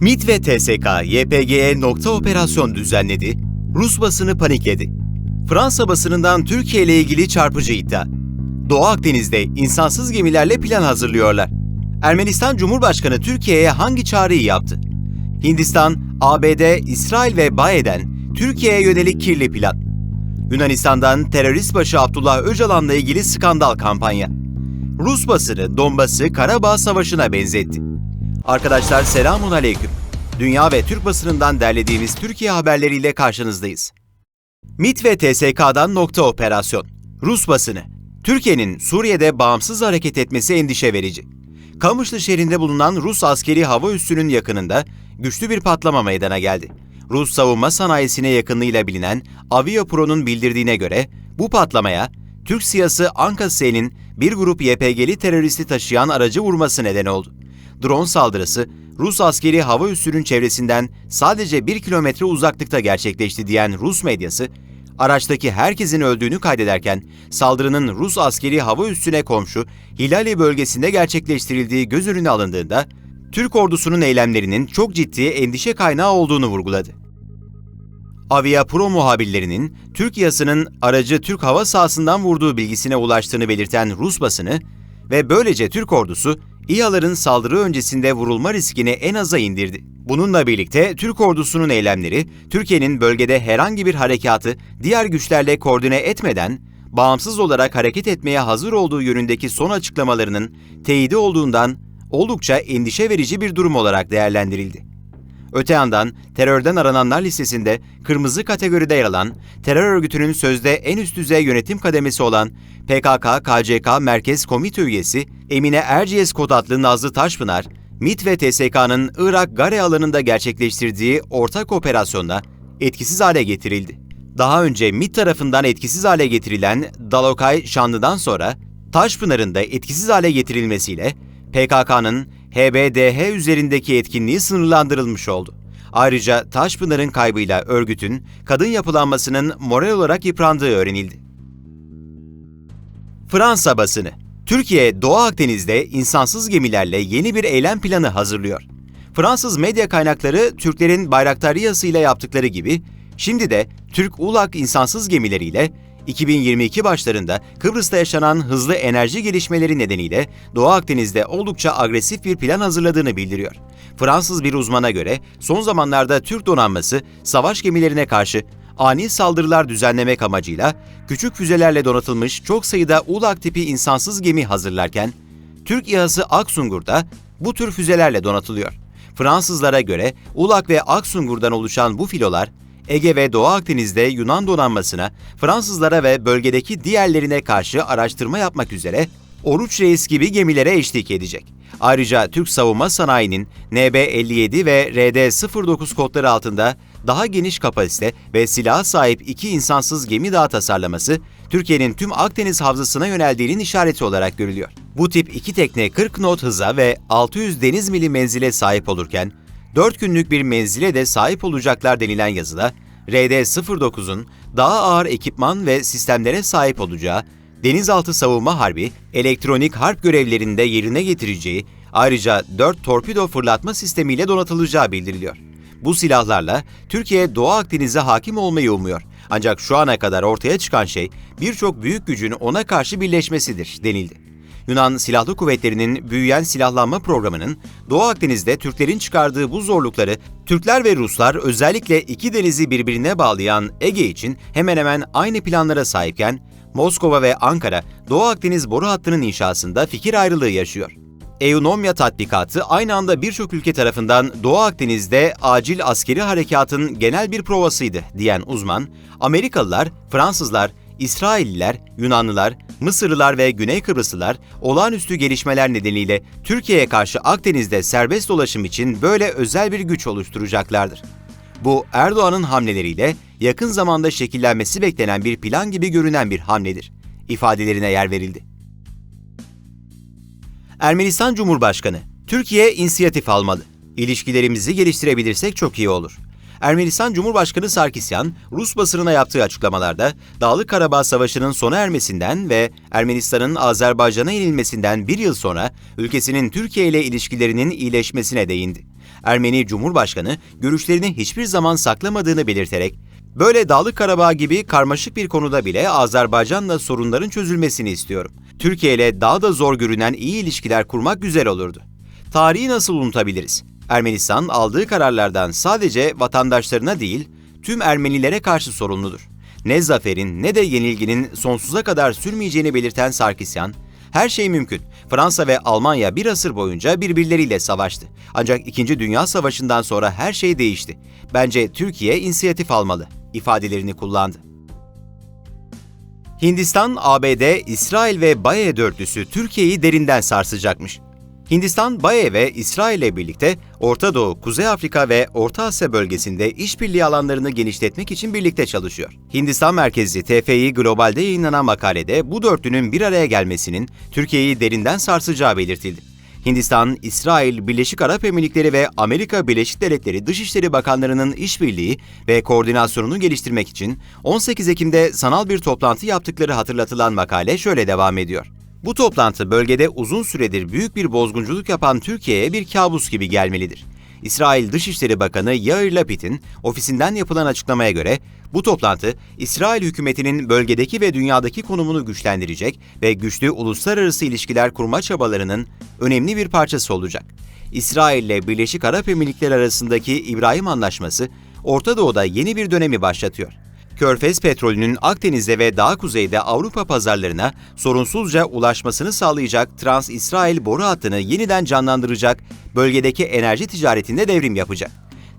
MİT ve TSK, YPG'ye nokta operasyon düzenledi, Rus basını panikledi. Fransa basınından Türkiye ile ilgili çarpıcı iddia. Doğu Akdeniz'de insansız gemilerle plan hazırlıyorlar. Ermenistan Cumhurbaşkanı Türkiye'ye hangi çağrıyı yaptı? Hindistan, ABD, İsrail ve Baye'den Türkiye'ye yönelik kirli plan. Yunanistan'dan terörist başı Abdullah Öcalan'la ilgili skandal kampanya. Rus basını Donbas'ı Karabağ Savaşı'na benzetti. Arkadaşlar selamun aleyküm. Dünya ve Türk basınından derlediğimiz Türkiye haberleriyle karşınızdayız. MİT ve TSK'dan nokta operasyon. Rus basını. Türkiye'nin Suriye'de bağımsız hareket etmesi endişe verici. Kamışlı şehrinde bulunan Rus askeri hava üssünün yakınında güçlü bir patlama meydana geldi. Rus savunma sanayisine yakınlığıyla bilinen Aviapro'nun bildirdiğine göre bu patlamaya Türk siyası Anka-S'nin bir grup YPG'li teröristi taşıyan aracı vurması neden oldu. Drone saldırısı Rus askeri hava üssünün çevresinden sadece bir kilometre uzaklıkta gerçekleşti diyen Rus medyası, araçtaki herkesin öldüğünü kaydederken saldırının Rus askeri hava üssüne komşu Hilali bölgesinde gerçekleştirildiği göz önüne alındığında Türk ordusunun eylemlerinin çok ciddi endişe kaynağı olduğunu vurguladı. Avia Pro muhabirlerinin Türk yasının aracı Türk hava sahasından vurduğu bilgisine ulaştığını belirten Rus basını ve böylece Türk ordusu İHA'ların saldırı öncesinde vurulma riskini en aza indirdi. Bununla birlikte Türk ordusunun eylemleri, Türkiye'nin bölgede herhangi bir harekatı diğer güçlerle koordine etmeden, bağımsız olarak hareket etmeye hazır olduğu yönündeki son açıklamalarının teyidi olduğundan oldukça endişe verici bir durum olarak değerlendirildi. Öte yandan terörden arananlar listesinde kırmızı kategoride yer alan, terör örgütünün sözde en üst düzey yönetim kademesi olan PKK-KCK Merkez Komite üyesi Emine Erciyes Kod adlı Nazlı Taşpınar, MİT ve TSK'nın Irak Gare alanında gerçekleştirdiği ortak operasyonda etkisiz hale getirildi. Daha önce MİT tarafından etkisiz hale getirilen Dalokay Şanlı'dan sonra Taşpınar'ın da etkisiz hale getirilmesiyle PKK'nın HBDH üzerindeki etkinliği sınırlandırılmış oldu. Ayrıca Taşpınar'ın kaybıyla örgütün kadın yapılanmasının moral olarak yıprandığı öğrenildi. Fransa basını Türkiye, Doğu Akdeniz'de insansız gemilerle yeni bir eylem planı hazırlıyor. Fransız medya kaynakları Türklerin Bayraktariyası ile yaptıkları gibi şimdi de Türk Ulak insansız gemileriyle 2022 başlarında Kıbrıs'ta yaşanan hızlı enerji gelişmeleri nedeniyle Doğu Akdeniz'de oldukça agresif bir plan hazırladığını bildiriyor. Fransız bir uzmana göre son zamanlarda Türk donanması savaş gemilerine karşı ani saldırılar düzenlemek amacıyla küçük füzelerle donatılmış çok sayıda ULAK tipi insansız gemi hazırlarken, Türk İHA'sı Aksungur da bu tür füzelerle donatılıyor. Fransızlara göre ULAK ve Aksungur'dan oluşan bu filolar, Ege ve Doğu Akdeniz'de Yunan donanmasına, Fransızlara ve bölgedeki diğerlerine karşı araştırma yapmak üzere Oruç Reis gibi gemilere eşlik edecek. Ayrıca Türk savunma sanayinin NB-57 ve RD-09 kodları altında daha geniş kapasite ve silaha sahip iki insansız gemi daha tasarlaması, Türkiye'nin tüm Akdeniz havzasına yöneldiğinin işareti olarak görülüyor. Bu tip iki tekne 40 knot hıza ve 600 deniz mili menzile sahip olurken, 4 günlük bir menzile de sahip olacaklar denilen yazıda, RD-09'un daha ağır ekipman ve sistemlere sahip olacağı, denizaltı savunma harbi, elektronik harp görevlerinde yerine getireceği, ayrıca 4 torpido fırlatma sistemiyle donatılacağı bildiriliyor. Bu silahlarla Türkiye Doğu Akdeniz'e hakim olmayı umuyor. Ancak şu ana kadar ortaya çıkan şey birçok büyük gücün ona karşı birleşmesidir denildi. Yunan Silahlı Kuvvetleri'nin büyüyen silahlanma programının Doğu Akdeniz'de Türklerin çıkardığı bu zorlukları Türkler ve Ruslar özellikle iki denizi birbirine bağlayan Ege için hemen hemen aynı planlara sahipken Moskova ve Ankara Doğu Akdeniz boru hattının inşasında fikir ayrılığı yaşıyor. Eunomya tatbikatı aynı anda birçok ülke tarafından Doğu Akdeniz'de acil askeri harekatın genel bir provasıydı diyen uzman, Amerikalılar, Fransızlar, İsrailliler, Yunanlılar, Mısırlılar ve Güney Kıbrıslılar olağanüstü gelişmeler nedeniyle Türkiye'ye karşı Akdeniz'de serbest dolaşım için böyle özel bir güç oluşturacaklardır. Bu Erdoğan'ın hamleleriyle yakın zamanda şekillenmesi beklenen bir plan gibi görünen bir hamledir. ifadelerine yer verildi. Ermenistan Cumhurbaşkanı, Türkiye inisiyatif almalı. İlişkilerimizi geliştirebilirsek çok iyi olur. Ermenistan Cumhurbaşkanı Sarkisyan, Rus basınına yaptığı açıklamalarda Dağlık Karabağ Savaşı'nın sona ermesinden ve Ermenistan'ın Azerbaycan'a yenilmesinden bir yıl sonra ülkesinin Türkiye ile ilişkilerinin iyileşmesine değindi. Ermeni Cumhurbaşkanı görüşlerini hiçbir zaman saklamadığını belirterek, böyle Dağlık Karabağ gibi karmaşık bir konuda bile Azerbaycan'la sorunların çözülmesini istiyorum. Türkiye ile daha da zor görünen iyi ilişkiler kurmak güzel olurdu. Tarihi nasıl unutabiliriz? Ermenistan aldığı kararlardan sadece vatandaşlarına değil, tüm Ermenilere karşı sorumludur. Ne zaferin ne de yenilginin sonsuza kadar sürmeyeceğini belirten Sarkisyan, her şey mümkün. Fransa ve Almanya bir asır boyunca birbirleriyle savaştı. Ancak İkinci Dünya Savaşı'ndan sonra her şey değişti. Bence Türkiye inisiyatif almalı ifadelerini kullandı. Hindistan, ABD, İsrail ve Baye dörtlüsü Türkiye'yi derinden sarsacakmış. Hindistan, Baye ve İsrail ile birlikte Orta Doğu, Kuzey Afrika ve Orta Asya bölgesinde işbirliği alanlarını genişletmek için birlikte çalışıyor. Hindistan merkezli TFI Global'de yayınlanan makalede bu dörtlünün bir araya gelmesinin Türkiye'yi derinden sarsacağı belirtildi. Hindistan, İsrail, Birleşik Arap Emirlikleri ve Amerika Birleşik Devletleri Dışişleri Bakanlarının işbirliği ve koordinasyonunu geliştirmek için 18 Ekim'de sanal bir toplantı yaptıkları hatırlatılan makale şöyle devam ediyor. Bu toplantı bölgede uzun süredir büyük bir bozgunculuk yapan Türkiye'ye bir kabus gibi gelmelidir. İsrail Dışişleri Bakanı Yair Lapid'in ofisinden yapılan açıklamaya göre bu toplantı İsrail hükümetinin bölgedeki ve dünyadaki konumunu güçlendirecek ve güçlü uluslararası ilişkiler kurma çabalarının önemli bir parçası olacak. İsrail ile Birleşik Arap Emirlikleri arasındaki İbrahim Anlaşması Orta Doğu'da yeni bir dönemi başlatıyor. Körfez petrolünün Akdeniz'de ve daha kuzeyde Avrupa pazarlarına sorunsuzca ulaşmasını sağlayacak Trans-İsrail boru hattını yeniden canlandıracak, bölgedeki enerji ticaretinde devrim yapacak.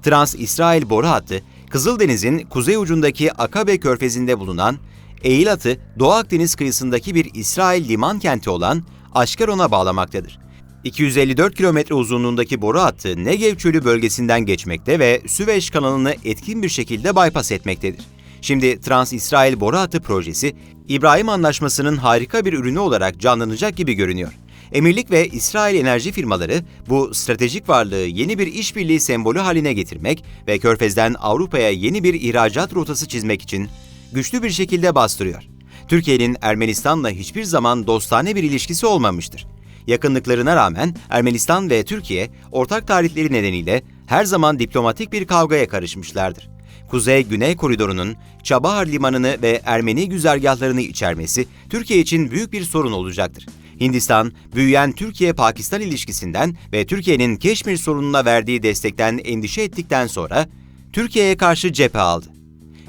Trans-İsrail boru hattı, Kızıldeniz'in kuzey ucundaki Akabe körfezinde bulunan, Eilat'ı Doğu Akdeniz kıyısındaki bir İsrail liman kenti olan Aşkeron'a bağlamaktadır. 254 kilometre uzunluğundaki boru hattı Negev Çölü bölgesinden geçmekte ve Süveyş kanalını etkin bir şekilde bypass etmektedir. Şimdi Trans-İsrail boru hattı projesi, İbrahim Anlaşması'nın harika bir ürünü olarak canlanacak gibi görünüyor. Emirlik ve İsrail enerji firmaları bu stratejik varlığı yeni bir işbirliği sembolü haline getirmek ve Körfez'den Avrupa'ya yeni bir ihracat rotası çizmek için güçlü bir şekilde bastırıyor. Türkiye'nin Ermenistan'la hiçbir zaman dostane bir ilişkisi olmamıştır. Yakınlıklarına rağmen Ermenistan ve Türkiye ortak tarihleri nedeniyle her zaman diplomatik bir kavgaya karışmışlardır. Kuzey-Güney koridorunun Çabahar Limanı'nı ve Ermeni güzergahlarını içermesi Türkiye için büyük bir sorun olacaktır. Hindistan, büyüyen Türkiye-Pakistan ilişkisinden ve Türkiye'nin Keşmir sorununa verdiği destekten endişe ettikten sonra Türkiye'ye karşı cephe aldı.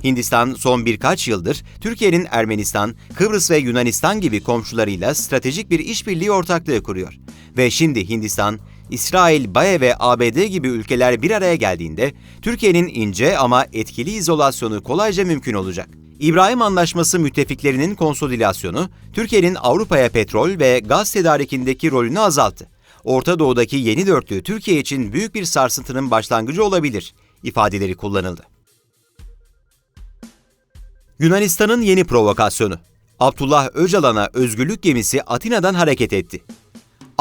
Hindistan son birkaç yıldır Türkiye'nin Ermenistan, Kıbrıs ve Yunanistan gibi komşularıyla stratejik bir işbirliği ortaklığı kuruyor. Ve şimdi Hindistan, İsrail, Baye ve ABD gibi ülkeler bir araya geldiğinde Türkiye'nin ince ama etkili izolasyonu kolayca mümkün olacak. İbrahim Anlaşması müttefiklerinin konsolidasyonu, Türkiye'nin Avrupa'ya petrol ve gaz tedarikindeki rolünü azalttı. Orta Doğu'daki yeni dörtlü Türkiye için büyük bir sarsıntının başlangıcı olabilir ifadeleri kullanıldı. Yunanistan'ın yeni provokasyonu. Abdullah Öcalan'a özgürlük gemisi Atina'dan hareket etti.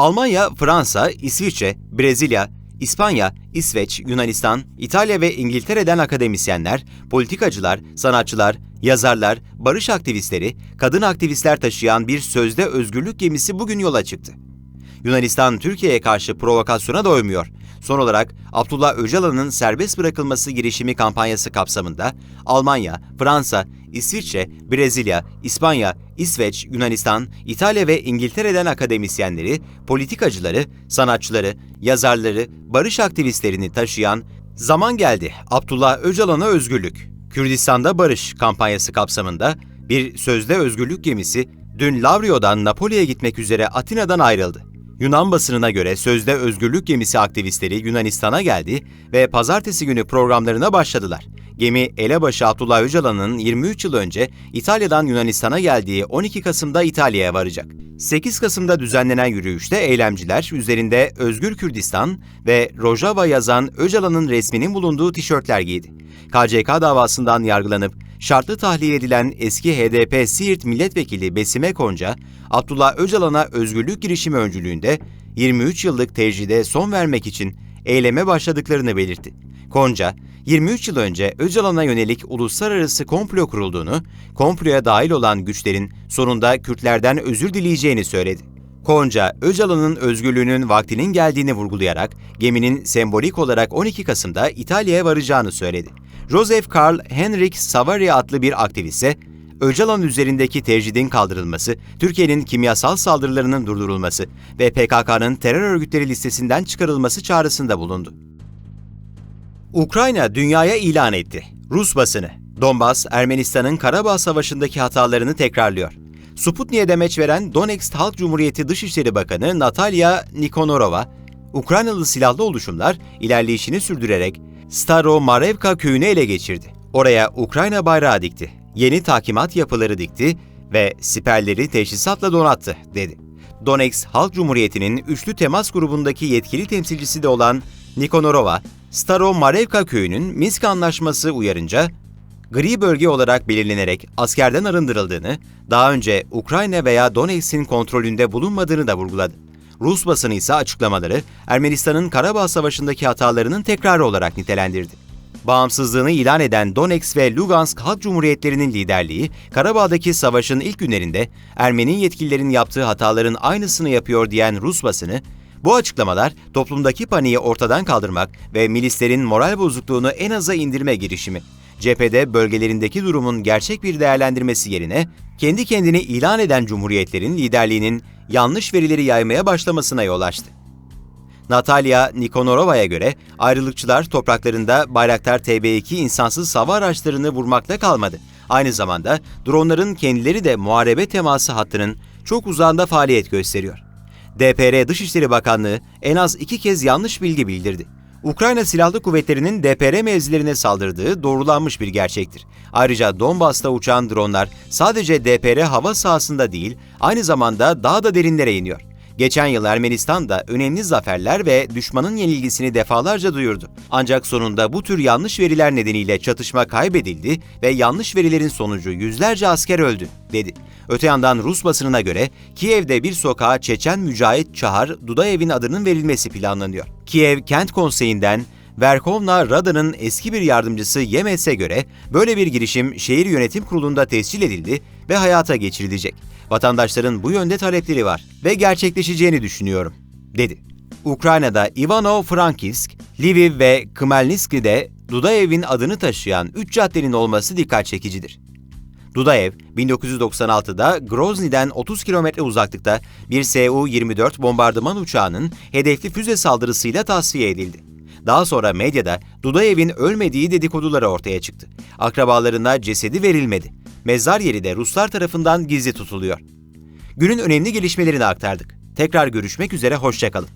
Almanya, Fransa, İsviçre, Brezilya, İspanya, İsveç, Yunanistan, İtalya ve İngiltere'den akademisyenler, politikacılar, sanatçılar, yazarlar, barış aktivistleri, kadın aktivistler taşıyan bir sözde özgürlük gemisi bugün yola çıktı. Yunanistan Türkiye'ye karşı provokasyona doymuyor. Son olarak Abdullah Öcalan'ın serbest bırakılması girişimi kampanyası kapsamında Almanya, Fransa, İsviçre, Brezilya, İspanya, İsveç, Yunanistan, İtalya ve İngiltere'den akademisyenleri, politikacıları, sanatçıları, yazarları, barış aktivistlerini taşıyan Zaman Geldi Abdullah Öcalan'a Özgürlük, Kürdistan'da Barış kampanyası kapsamında bir sözde özgürlük gemisi dün Lavrio'dan Napoli'ye gitmek üzere Atina'dan ayrıldı. Yunan basınına göre sözde özgürlük gemisi aktivistleri Yunanistan'a geldi ve pazartesi günü programlarına başladılar. Gemi elebaşı Abdullah Öcalan'ın 23 yıl önce İtalya'dan Yunanistan'a geldiği 12 Kasım'da İtalya'ya varacak. 8 Kasım'da düzenlenen yürüyüşte eylemciler üzerinde Özgür Kürdistan ve Rojava yazan Öcalan'ın resminin bulunduğu tişörtler giydi. KCK davasından yargılanıp şartlı tahliye edilen eski HDP Siirt milletvekili Besime Konca, Abdullah Öcalan'a özgürlük girişimi öncülüğünde 23 yıllık tecride son vermek için eyleme başladıklarını belirtti. Konca, 23 yıl önce Öcalan'a yönelik uluslararası komplo kurulduğunu, komploya dahil olan güçlerin sonunda Kürtlerden özür dileyeceğini söyledi. Konca, Öcalan'ın özgürlüğünün vaktinin geldiğini vurgulayarak geminin sembolik olarak 12 Kasım'da İtalya'ya varacağını söyledi. Joseph Karl Henrik Savary adlı bir aktivist ise Öcalan üzerindeki tecridin kaldırılması, Türkiye'nin kimyasal saldırılarının durdurulması ve PKK'nın terör örgütleri listesinden çıkarılması çağrısında bulundu. Ukrayna dünyaya ilan etti. Rus basını, Donbas, Ermenistan'ın Karabağ Savaşı'ndaki hatalarını tekrarlıyor. Sputnik'e demeç veren Donetsk Halk Cumhuriyeti Dışişleri Bakanı Natalya Nikonorova, Ukraynalı silahlı oluşumlar ilerleyişini sürdürerek Staro Marevka köyünü ele geçirdi. Oraya Ukrayna bayrağı dikti, yeni takimat yapıları dikti ve siperleri teçhizatla donattı, dedi. Donetsk Halk Cumhuriyeti'nin üçlü temas grubundaki yetkili temsilcisi de olan Nikonorova, Staro Marevka köyünün Minsk Anlaşması uyarınca gri bölge olarak belirlenerek askerden arındırıldığını, daha önce Ukrayna veya Donetsk'in kontrolünde bulunmadığını da vurguladı. Rus basını ise açıklamaları Ermenistan'ın Karabağ Savaşı'ndaki hatalarının tekrarı olarak nitelendirdi. Bağımsızlığını ilan eden Donetsk ve Lugansk Halk Cumhuriyetlerinin liderliği, Karabağ'daki savaşın ilk günlerinde Ermeni yetkililerin yaptığı hataların aynısını yapıyor diyen Rus basını, bu açıklamalar toplumdaki paniği ortadan kaldırmak ve milislerin moral bozukluğunu en aza indirme girişimi. Cephede bölgelerindeki durumun gerçek bir değerlendirmesi yerine kendi kendini ilan eden cumhuriyetlerin liderliğinin yanlış verileri yaymaya başlamasına yol açtı. Natalya Nikonorova'ya göre ayrılıkçılar topraklarında Bayraktar TB2 insansız hava araçlarını vurmakla kalmadı. Aynı zamanda dronların kendileri de muharebe teması hattının çok uzağında faaliyet gösteriyor. DPR Dışişleri Bakanlığı en az iki kez yanlış bilgi bildirdi. Ukrayna Silahlı Kuvvetleri'nin DPR mevzilerine saldırdığı doğrulanmış bir gerçektir. Ayrıca Donbas'ta uçan dronlar sadece DPR hava sahasında değil, aynı zamanda daha da derinlere iniyor. Geçen yıl Ermenistan da önemli zaferler ve düşmanın yenilgisini defalarca duyurdu. Ancak sonunda bu tür yanlış veriler nedeniyle çatışma kaybedildi ve yanlış verilerin sonucu yüzlerce asker öldü, dedi. Öte yandan Rus basınına göre Kiev'de bir sokağa Çeçen Mücahit Çahar Dudayev'in adının verilmesi planlanıyor. Kiev Kent Konseyi'nden Verkhovna Rada'nın eski bir yardımcısı Yemes'e göre böyle bir girişim şehir yönetim kurulunda tescil edildi ve hayata geçirilecek. Vatandaşların bu yönde talepleri var ve gerçekleşeceğini düşünüyorum, dedi. Ukrayna'da Ivano-Frankivsk, Lviv ve Khmelnytsk'de Dudayev'in adını taşıyan 3 caddenin olması dikkat çekicidir. Dudaev, 1996'da Grozny'den 30 kilometre uzaklıkta bir Su-24 bombardıman uçağının hedefli füze saldırısıyla tasfiye edildi. Daha sonra medyada Dudayev'in ölmediği dedikoduları ortaya çıktı. Akrabalarına cesedi verilmedi. Mezar yeri de Ruslar tarafından gizli tutuluyor. Günün önemli gelişmelerini aktardık. Tekrar görüşmek üzere, hoşçakalın.